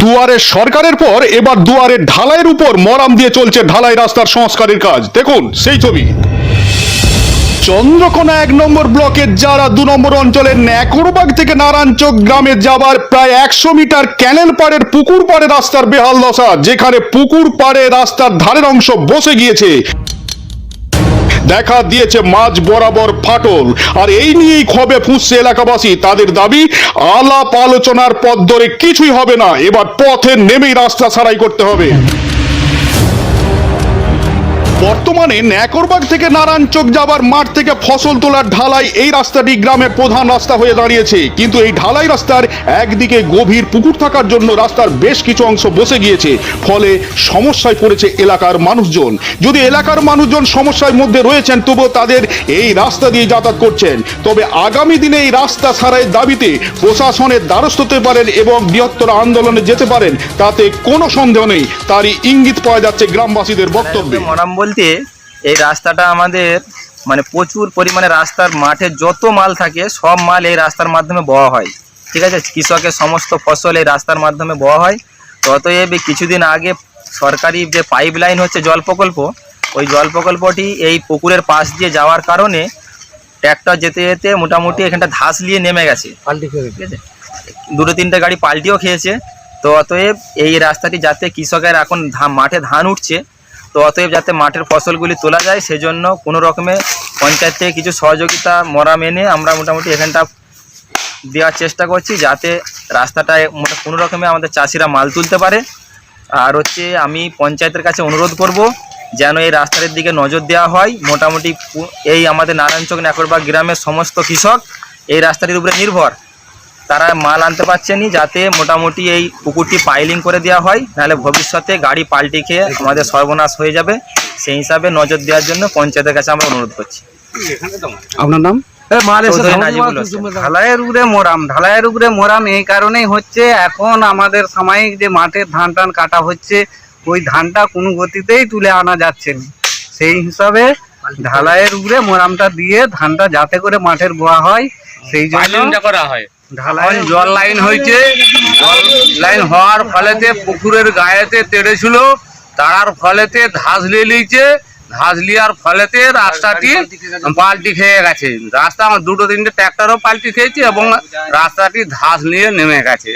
দুয়ারে সরকারের পর, এবার দুয়ারে ঢালাইয়ের উপর মরাম দিয়ে চলছে ঢালাই রাস্তার সংস্কারের কাজ। দেখুন, সেই ছবি। চন্দ্রকোনা এক নম্বর ব্লকের যারা দু নম্বর অঞ্চলের ন্যাকরবাগ থেকে নারায়ণচক গ্রামে যাবার প্রায় একশো মিটার ক্যানেল পাড়ের পুকুর পাড়ে রাস্তার বেহাল দশা, যেখানে পুকুর পাড়ে রাস্তার ধারের অংশ বসে গিয়েছে। দেখা দিয়েছে মাঝ বরাবর ফাটল। আর এই নিয়েই ক্ষোভে ফুঁসছে এলাকাবাসী। তাদের দাবি, আলাপ আলোচনার পথ ধরে কিছুই হবে না। এবার পথে নেমেই রাস্তা সারাই করতে হবে। বর্তমানে ন্যাকরবাগ থেকে নারায়ণচক যাবার মাঠ থেকে ফসল তোলার ঢালাই এই রাস্তাটি গ্রামের প্রধান রাস্তা হয়ে দাঁড়িয়েছে। কিন্তু এই ঢালাই রাস্তার একদিকে গভীর পুকুর থাকার জন্য রাস্তার বেশ কিছু অংশ বসে গিয়েছে। ফলে সমস্যায় পড়েছে এলাকার মানুষজন। যদি এলাকার মানুষজন সমস্যার মধ্যে রয়েছেন, তবুও তাদের এই রাস্তা দিয়ে যাতায়াত করছেন। তবে আগামী দিনে এই রাস্তা সারাইয়ের দাবিতে প্রশাসনের দ্বারস্থ হতে পারেন এবং বৃহত্তর আন্দোলনে যেতে পারেন। তাতে কোনো সন্দেহ নেই। তারই ইঙ্গিত পাওয়া যাচ্ছে গ্রামবাসীদের বক্তব্যে। বলতে এই রাস্তাটা আমাদের মানে প্রচুর পরিমাণে রাস্তার মাঠে যত মাল থাকে সব মাল এই রাস্তার মাধ্যমে বওয়া হয়। ঠিক আছে? কৃষকের সমস্ত ফসল এই রাস্তার মাধ্যমে বওয়া হয়। অতএব কিছুদিন আগে সরকারি যে পাইপ লাইন হচ্ছে জল প্রকল্প ওই জল প্রকল্পটি এই পুকুরের পাশ দিয়ে যাওয়ার কারণে ট্র্যাক্টর যেতে যেতে মোটামুটি এখানটা ধাস নিয়ে নেমে গেছে। ঠিক আছে? দুটো তিনটে গাড়ি পাল্টিও খেয়েছে। তো অতএব এই রাস্তাটি যাতে কৃষকের এখন মাঠে ধান উঠছে তো অতএব যাতে মাঠের ফসলগুলি তোলা যায়, সেজন্য কোনো রকমে পঞ্চায়েত থেকে কিছু সহযোগিতা, মরা মেনে আমরা মোটামুটি এখানটা দেওয়ার চেষ্টা করছি, যাতে রাস্তাটায় কোনো রকমে আমাদের চাষিরা মাল তুলতে পারে। আর হচ্ছে আমি পঞ্চায়েতের কাছে অনুরোধ করব, যেন এই রাস্তার দিকে নজর দেওয়া হয়। মোটামুটি এই আমাদের নারায়ণচক নাকরবাগ গ্রামের সমস্ত কৃষক এই রাস্তাটির উপরে নির্ভর। তারা মাল আনতে পারছেনি যাতে মোটামুটি এই পুকুরটি পাইলিং করে দেওয়া হয় নাহলে ভবিষ্যতে গাড়ি পাল্টি খেয়ে আমাদের সর্বনাশ হয়ে যাবে। সেই হিসাবে নজর দেওয়ার জন্য পঞ্চায়েতের কাছে আমরা অনুরোধ করছি। আপনার নাম? ঢালাইয়ের উপরে মোরাম ঢালাইয়ের উপরে মোরাম এই কারণেই হচ্ছে এখন আমাদের সাময়িক যে মাঠের ধান টান কাটা হচ্ছে ওই ধানটা কোনো গতিতেই তুলে আনা যাচ্ছে না। সেই হিসাবে ঢালাইয়ের উপরে মোরামটা দিয়ে ধানটা যাতে করে মাঠের বোয়া হয় সেই জন্য করা হয়। জল লাইন হয়েছে। জল লাইন হওয়ার ফলেতে পুকুরের গায়েতে তেড়েছিল তার ফলেতে ধাস নিয়ে লিয়েছে ধাস লিয়ার ফলেতে রাস্তাটি পাল্টি খেয়ে গেছে। রাস্তা দুটো তিনটে ট্র্যাক্টরও পাল্টি খেয়েছে এবং রাস্তাটি ধাস নিয়ে নেমে গেছে।